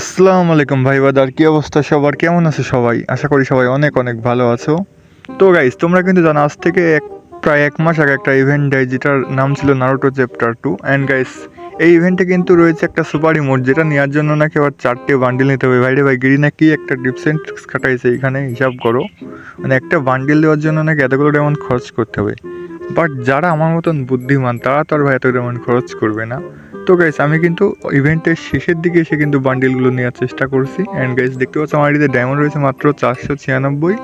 আসসালামু আলাইকুম ভাই বাদার, কি অবস্থা সবার? কেমন আছে সবাই? আশা করি সবাই অনেক অনেক ভালো আছো। তো গাইস তোমরা কিন্তু জানো, আজ থেকে এক, প্রায় এক মাস আগে একটা ইভেন্ট দেয়, যেটার নাম ছিল Naruto chapter two and guys এই ইভেন্টে কিন্তু রয়েছে একটা সুপার ইমোট যেটা নেওয়ার জন্য নাকি আবার চারটে বান্ডিল নিতে হবে। ভাইরে ভাই গিরি নাকি একটা ডিপসেন্ট খাটাইছে এখানে হিসাব করো। মানে একটা বান্ডিল দেওয়ার জন্য নাকি এতগুলো ডায়মন্ড খরচ করতে হবে। বাট যারা আমার মতন বুদ্ধিমান, তারা তো আর ভাই এত ডায়মন্ড খরচ করবে না। তো গাইস আমি কিন্তু ইভেন্টের শেষের দিকে এসে কিন্তু বান্ডিলগুলো নেওয়ার চেষ্টা করছি। অ্যান্ড গাইস দেখতে পাচ্ছ আমার এদিকে ডায়মন্ড রয়েছে মাত্র চারশো ছিয়ানব্বই।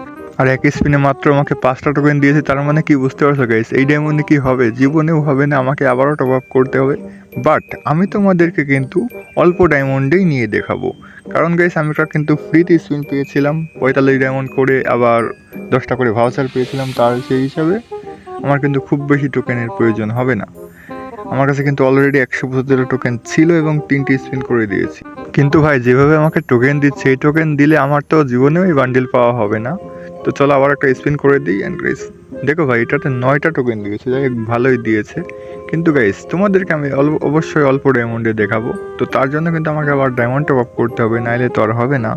আর এক স্পিনে মাত্র আমাকে পাঁচটা টোকেন দিয়েছে, তার মানে কি বুঝতে পারছ গাইস এই ডায়মন্ডে কি হবে? জীবনেও হবে না, আমাকে আবারও টপ আপ করতে হবে। বাট আমি তোমাদেরকে কিন্তু অল্প ডায়মন্ডেই নিয়ে দেখাবো। কারণ গাইস আমি ওটা কিন্তু ফ্রিতে স্পিন পেয়েছিলাম। পঁয়তাল্লিশ ডায়মন্ড করে আবার দশটা করে ভাউচার পেয়েছিলাম তার সেই হিসাবে। আমার কিন্তু খুব বেশি টোকেনের প্রয়োজন হবে না। আমার কাছে কিন্তু অলরেডি একশো পঁচাত্তর টোকেন ছিল এবং তিনটি স্পিন করে দিয়েছি। কিন্তু ভাই, যেভাবে আমাকে টোকেন দিচ্ছে, এই টোকেন দিলে আমার তো জীবনেও এই বান্ডিল পাওয়া হবে না। তো চলো আবার একটা স্পিন করে দিই অ্যান্ড গাইস দেখো ভাই, এটাতে নয়টা টোকেন দিয়েছে, যাই ভালোই দিয়েছে। কিন্তু গাইস তোমাদেরকে আমি অল্প অবশ্যই অল্প ডায়মন্ডে দেখাবো। তো তার জন্য কিন্তু আমাকে আবার ডায়মন্ড টপ আপ করতে হবে, নাইলে তো আর হবে না।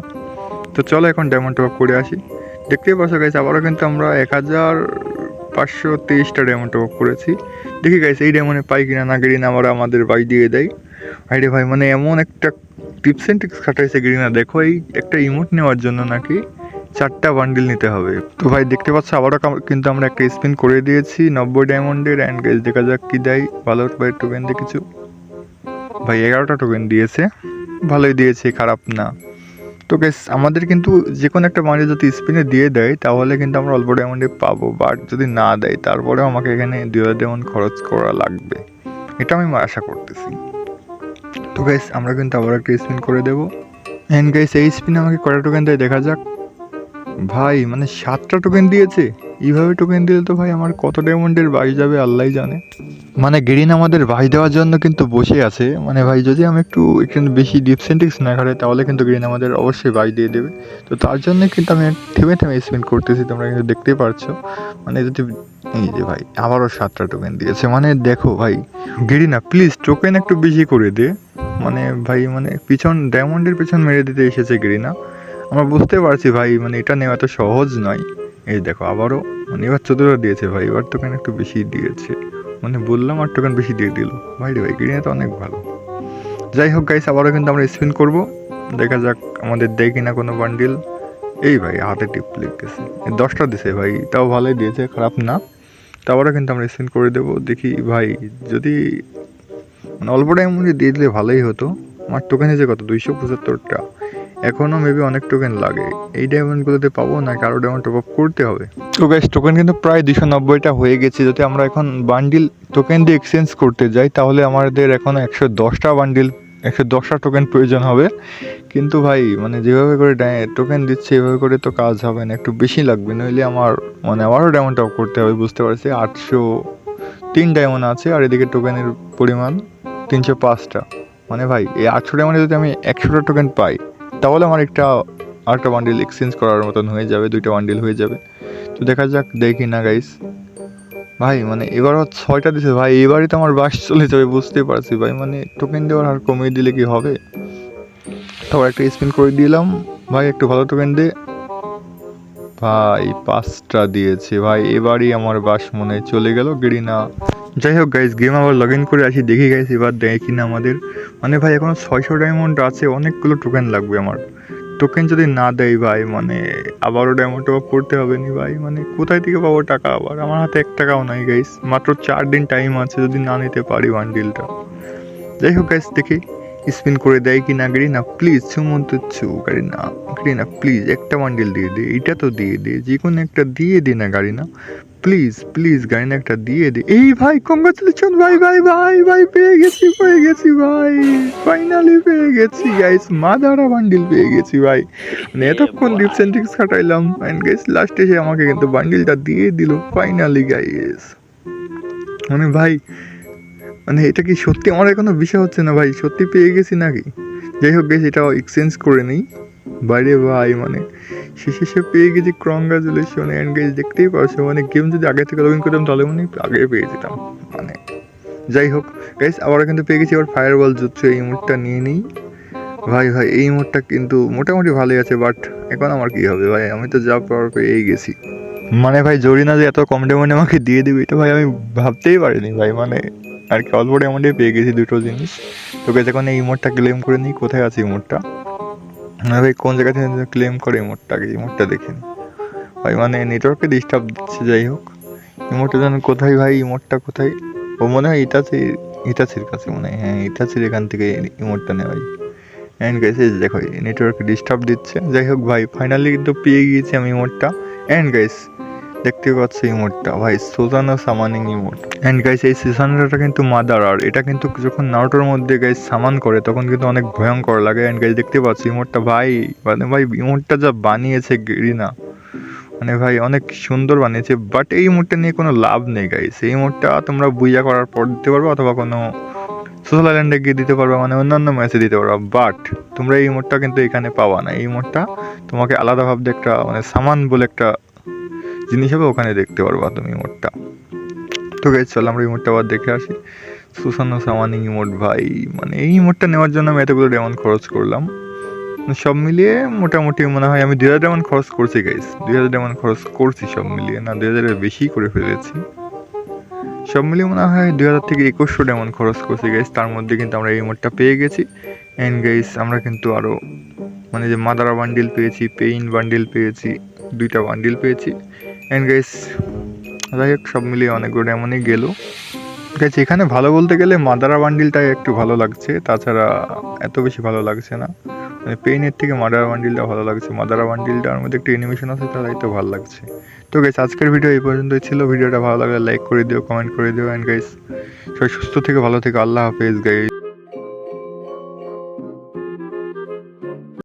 তো চলো এখন ডায়মন্ড টপ আপ করে আসি। দেখতেই পাচ্ছ গাইস আবারও কিন্তু আমরা এক হাজার পাঁচশো তেইশটা ডায়মন্ড টপ করেছি। দেখি গাইস এই ডায়মন্ডে পাই কিনা না গেরিনা আমরা আমাদের বাই দিয়ে দেয়। আরে ভাই মানে এমন একটা টিপস অ্যান্ড ট্রিক্স খাটাইছে গেরিনা, দেখো এই একটা ইমোট নেওয়ার জন্য নাকি চারটা বান্ডিল নিতে হবে। তো ভাই, দেখতে পাচ্ছ, আবারও কিন্তু আমরা একটা স্পিন করে দিয়েছি, নব্বই ডায়মন্ডের অ্যান্ড গাইস দেখা যাক কি দেয়। ভালো ভাই টোকেন দিয়ে কিছু ভাই, এগারোটা টোকেন দিয়েছে। ভালোই দিয়েছে, খারাপ না। তো গ্যাস আমাদের কিন্তু যে কোনো একটা বান্ডিল যদি স্পিনে দিয়ে দেয়, তাহলে কিন্তু আমরা অল্প ডায়মন্ডে পাবো। বাট যদি না দেয়, তারপরেও আমাকে এখানে দুই হাজার ডায়মন্ড খরচ করা লাগবে। এটা আমি আশা করতেছি। তো গাইস আমরা কিন্তু আবার একটা স্পিন করে দেবো। অ্যান্ড গাইস এই স্পিনে আমাকে কটা টোকেন দেয় দেখা যাক। ভাই মানে সাতটা টোকেন দিয়েছে। এইভাবে টোকেন দিলে তো ভাই আমার কত ডায়মন্ডের বাই যাবে আল্লাহ জানে। মানে গ্রিন আমাদের বাই দেওয়ার জন্য কিন্তু বসে আছে। মানে ভাই, যদি আমি একটু একটু বেশি ডিপসেন্টিক্স না খাটাই তাহলে কিন্তু গ্রিন আমাদের অবশ্যই বাই দিয়ে দেবে। তো তার জন্য কিন্তু আমি থেমে থেমে স্পেন্ড করতেছি, তোমরা কিন্তু দেখতেই পারছ। মানে যদি, এই যে ভাই, আবারও সাতটা টোকেন দিয়েছে। মানে দেখো ভাই, গেরিনা প্লিজ টোকেন একটু বেশি করে দে। মানে ভাই মানে পিছন ডায়মন্ডের পিছন মেরে দিতে এসেছে গেরিনা। আমরা বুঝতে পারছি ভাই মানে এটা নেওয়া এত সহজ নয়। এই দেখো, আবারও মানে এবার দিয়েছে ভাই, এবার টোকেন একটু বেশি দিয়েছে। মানে বললাম আর টোকেন বেশি দিয়ে দিল। ভাই রে ভাই গ্রিনে তো অনেক ভালো। যাই হোক গাইস আবারও কিন্তু আমরা স্পিন করব। দেখা যাক আমাদের দেয় কিনা কোনো বান্ডিল এই ভাই, হাতে টিপ লেগেছে দশটা দিছে ভাই, তাও ভালোই দিয়েছে, খারাপ না। তারপরে কিন্তু আমরা স্পিন করে দেবো। দেখি ভাই, যদি মানে অল্প টাইম দিয়ে দিলে ভালোই হতো। আমার টোকেন যে কত, দুইশো পঁচাত্তরটা। এখনও মেবি অনেক টোকেন লাগে। এই ডায়মন্ডগুলোতে পাবো না, কারও ডায়মন্ড টপ আপ করতে হবে। তো গ্যাস টোকেন কিন্তু প্রায় দুশো নব্বইটা হয়ে গেছে। যদি আমরা এখন বান্ডিল টোকেন দিয়ে এক্সচেঞ্জ করতে যাই, তাহলে আমাদের এখন একশো দশটা বান্ডিল একশো দশটা টোকেন প্রয়োজন হবে। কিন্তু ভাই মানে যেভাবে করে টোকেন দিচ্ছে, এভাবে করে তো কাজ হবে না, একটু বেশি লাগবে। নইলে আমার মানে আবারও ডায়মন্ড টপ করতে হবে, বুঝতে পারছি? আটশো তিন ডায়মন্ড আছে, আর এদিকে টোকেনের পরিমাণ তিনশো পাঁচটা। মানে ভাই, এই আটশো ডায়মন্ডে যদি আমি একশোটা টোকেন পাই তাহলে আমার একটা আরেকটা বান্ডিল এক্সচেঞ্জ করার মতন হয়ে যাবে, দুইটা বান্ডিল হয়ে যাবে। তো দেখা যাক, দেখি না গাইস ভাই মানে এবারও ছয়টা দিছে, ভাই। এবারই তো আমার বাস চলে যাবে বুঝতে পারছি, ভাই। মানে টোকেন দেওয়ার আর কমিয়ে দিলে কি হবে? তারপর একটা স্পিন করে দিলাম। ভাই, একটু ভালো টোকেন দে। ভাই, পাঁচটা দিয়েছে, ভাই। এবারই আমার বাস মনে চলে গেল গেরিনা যাই হোক গাইজ গেম আবার লগ ইন করে আসি, দেখি গাইস এবার দেয় কি না আমাদের। মানে ভাই, এখন ছয়শো ডায়মন্ড আছে, অনেকগুলো টোকেন লাগবে আমার। টোকেন যদি না দেয় ভাই মানে আবারও ডায়মন্ড টপ করতে হবে নি ভাই? মানে কোথায় থেকে পাবো টাকা? আবার আমার হাতে এক টাকাও নাই গাইস মাত্র চার দিন টাইম আছে, যদি না নিতে পারি ওয়ান ডিলটা যাই হোক গাইস দেখি। স্পিন করে দেয় কি না না প্লিজ সুমন্ত গাড়ি না গাড়ি না প্লিজ একটা বান্ডিল দিয়ে দে এটা তো দিয়ে দে যে কোনো একটা দিয়ে দে না গাড়ি না প্লিজ প্লিজ গাড়ি না একটা দিয়ে দে। এই ভাই কংগ্রাচুলেশন ভাই ভাই ভাই ভাই, পেয়ে গেছি পেয়ে গেছি, ভাই ফাইনালি পেয়ে গেছি গাইস মাদারা বান্ডিল পেয়ে গেছি, ভাই। মানে এতক্ষণ ডিপস অ্যান্ড ট্রিক্স খাটাইলাম অ্যান্ড গাইস লাস্টে এসে আমাকে কিন্তু বান্ডিলটা দিয়ে দিল ফাইনালি গাইস মানে ভাই মানে এটা কি সত্যি আমার এখনও বিষয় হচ্ছে না ভাই? সত্যি পেয়ে গেছি নাকি? যাই হোক গেছি এটা এক্সচেঞ্জ করে নিই। বাইরে ভাই মানে শেষে সে পেয়ে গেছি কংগ্রাচুলেশন অ্যান্ড গেস দেখতেই পারছ মানে গেম যদি আগে থেকে লগ ইন করতাম তাহলে মনে আগে পেয়ে যেতাম মানে যাই হোক গাইস আবার কিন্তু পেয়ে গেছি, আবার ফায়ার বল জুতছে এই মুডটা নিয়ে নিই। ভাই ভাই, এই মোডটা কিন্তু মোটামুটি ভালোই আছে বাট এখন আমার কি হবে ভাই? আমি তো যা পাওয়ার পেয়েই গেছি। মানে ভাই, জরিনা যে এত কম ডেমনে আমাকে দিয়ে দিবে, এটা ভাই আমি ভাবতেই পারিনি ভাই মানে আর কি অল্প ডেমনে পেয়ে গেছি দুটো জিনিস। তোকে যখন এই মোডটা ক্লেম করে নিই, কোথায় আছে এই মোডটা? না ভাই কোন জায়গা থেকে ক্লেম করে এই মোডটা দেখে নি। ভাই মানে নেটওয়ার্কে ডিস্টার্ব দিচ্ছে, যাই হোক। এই মোডটা যেন কোথায় ভাই? এই মোডটা কোথায়? ও মনে হয় ইটাচির ইটাচির কাছে মনে হয়। হ্যাঁ ইটাচির এখান থেকে এই মোডটা নেয় ভাই। অ্যান্ড এই দেখো নেটওয়ার্ক ডিস্টার্ব দিচ্ছে। যাই হোক ভাই ফাইনালি কিন্তু পেয়ে গিয়েছি আমি ইমোটটা অ্যান্ড গাইস দেখতে পাচ্ছ ইমোটটা ভাই, সোজানো সামানিং ইমোট অ্যান্ড গাইস এই সিজনটা কিন্তু মাদার আর। এটা কিন্তু যখন নারুটোর মধ্যে গাইস সামান করে, তখন কিন্তু অনেক ভয়ঙ্কর লাগে। অ্যান্ড গাইস দেখতে পাচ্ছ ইমোটটা ভাই মানে ভাই ইমোটটা যা বানিয়েছে গেরিনা। মানে ভাই, অনেক সুন্দর বানিয়েছে। বাট এই মোডটা নিয়ে কোনো লাভ নেই গাইস এই মোডটা তোমরা বুইয়া করার পর দিতে পারবে অথবা কোনো সোশ্যাল আইল্যান্ডে গিয়ে দিতে পারবা মানে অন্যান্য ম্যাচে দিতে পারবা। বাট তোমরা এই মোডটা কিন্তু এখানে পাবা না। এই মোডটা তোমাকে আলাদাভাবে একটা মানে সামান বলে একটা জিনিস হবে, ওখানে দেখতে পারবা তুমি মোডটা তো গাইজ চল আমরা এই মোডটা আবার দেখে আসি। সুসান্ন সামানিং ইমোট ভাই মানে এই মোডটা নেওয়ার জন্য আমি এতগুলো ডেমন খরচ করলাম। সব মিলিয়ে মোটামুটি মনে হয় আমি দুই হাজার ডেমন খরচ করছি গাইজ দুই হাজার ডেমন খরচ করছি সব মিলিয়ে, না দুই হাজারের বেশি করে ফেলেছি। সব মিলিয়ে মনে হয় দুই হাজার থেকে একুশশো ডেমন খরচ করছি গাইস তার মধ্যে কিন্তু আমরা এই মোডটা পেয়ে গেছি। অ্যান্ড গাইস আমরা কিন্তু আরও মানে যে মাদারা বান্ডিল পেয়েছি পেইন বান্ডিল পেয়েছি, দুইটা বান্ডিল পেয়েছি। অ্যান্ড গাইস যাই হোক, সব মিলিয়ে অনেকগুলো এমনই গেল। গাইস এখানে ভালো বলতে গেলে মাদারা বান্ডিলটাই একটু ভালো লাগছে। তাছাড়া এত বেশি ভালো লাগছে না। মানে পেইনের থেকে মাদারা বান্ডিলটা ভালো লাগছে। মাদারা বান্ডিলটার মধ্যে একটু অ্যানিমেশন আছে তাই তো ভালো লাগছে। তো গাইস আজকের ভিডিও এই পর্যন্তই ছিল। ভিডিওটা ভালো লাগলে লাইক করে দিও কমেন্ট করে দিও। অ্যান্ড গাইস সবাই সুস্থ থেকে ভালো থেকে আল্লাহ হাফেজ গাইস